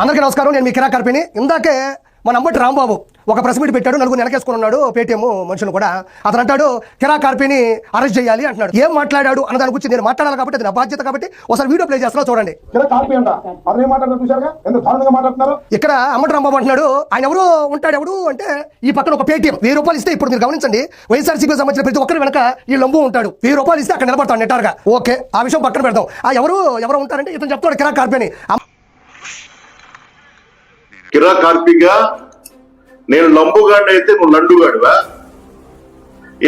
అందరికీ నమస్కారం. నేను మీ కిరా కార్పిని ఇందాకే మన అమ్మటి రాంబాబు ఒక ప్రెస్ మీట్ పెట్టాడు నలుగురు వెనకేసుకుని ఉన్నాడు. పేటీఎం మనుషులు కూడా. అతను అంటాడు కిరా కార్పిని అరెస్ట్ చేయాలి అంటున్నాడు. ఏం మాట్లాడాడు అన్న దాని గురించి నేను మాట్లాడాలి కాబట్టి అది నా బాధ్యత కాబట్టి ఒకసారి వీడియో ప్లే చేస్తున్నా చూడండి. ఇక్కడ అమ్మటి రాంబాబు అంటున్నాడు ఆయన ఎవరు ఉంటాడు ఎవడు అంటే ఈ పక్కన ఒక పేటీఎం. వెయ్యి రూపాయలు ఇస్తే ఇప్పుడు మీరు గమనించండి. వైఎస్ఆర్సీపీ సంబంధించిన ప్రతి ఒక్కరి వెనక ఈ లంబు ఉంటాడు. వెయ్యి రూపాయలు ఇస్తే అక్కడ నిలబడతాడు నెట్టారుగా ఓకే ఆ విషయం పక్కన పెడతాం ఆ ఎవరు ఎవరు ఉంటారంటే ఇతను చెప్తాడు కిరా కార్పిని కిరా కార్పిగా? నేను లంబుగాడిని అయితే నువ్వు లండుగాడివా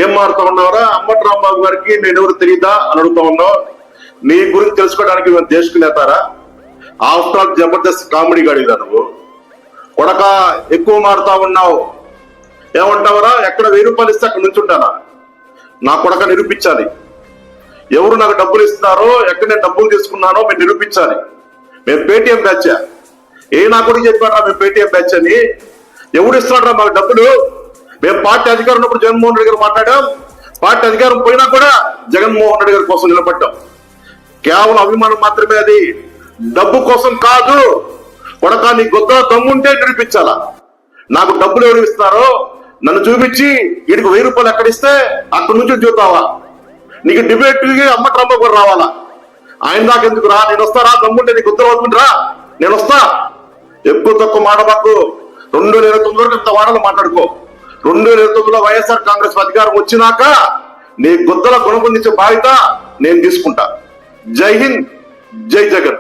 ఏం మారుతా ఉన్నావురా? అమ్మటి రాంబాబు గారికి నేను ఎవరు తెలియదా అని అడుగుతా ఉన్నావు. నీ గురించి తెలుసుకోవడానికి మేము దేశకునేతారా ఆఫ్టర్ ఆల్ జబర్దస్త్ కామెడీ గాడిదా నువ్వు. కొడక ఎక్కువ మారుతా ఉన్నావు. ఏమంటావరా? ఎక్కడ వెయ్యి రూపాయలు ఇస్తే అక్కడ నుంచుంటానా? నా కొడక నిరూపించాలి. ఎవరు నాకు డబ్బులు ఇస్తున్నారో ఎక్కడ నేను డబ్బులు తీసుకున్నానో మేము నిరూపించాలి. మేము పేటిఎం బ్యాచ్? ఏ నా కొడుకు చెప్పారా మేము పేటీఎం బ్యాచ్ అని? ఎవడు ఇస్తున్నాడు మాకు డబ్బులు? మేము పార్టీ అధికారం ఉన్నప్పుడు జగన్మోహన్ రెడ్డి గారు మాట్లాడాం. పార్టీ అధికారం పోయినా కూడా జగన్మోహన్ రెడ్డి గారి కోసం నిలబడ్డాం. కేవలం అభిమానం మాత్రమే అది. డబ్బు కోసం కాదు. కొడక నీ గొప్ప దమ్ముంటే నిరూపించాలా నాకు డబ్బులు ఎవరు ఇస్తున్నారో నన్ను చూపించి వీడికి వెయ్యి రూపాయలు ఎక్కడ ఇస్తే అక్కడి నుంచి చూద్దావా? నీకు డిబేట్ అమ్మ ట్రంప్ కూడా రావాలా? ఆయన దాకా ఎందుకు రా? నేను వస్తారా? దమ్ముంటే నీకు ఉత్తరం అవుతుంది రా నేను వస్తా. ఎక్కువ తక్కువ మాటబాకు రెండు వేల ఇరవై తొమ్మిది వరకు ఇంత వాడలు మాట్లాడుకో. రెండు వేల ఇరవై తొమ్మిదిలో వైఎస్ఆర్ కాంగ్రెస్ అధికారం వచ్చినాక నీ గుద్దల గుణపొందించే బాధ్యత నేను తీసుకుంటా. జై హింద్ జై జగన్.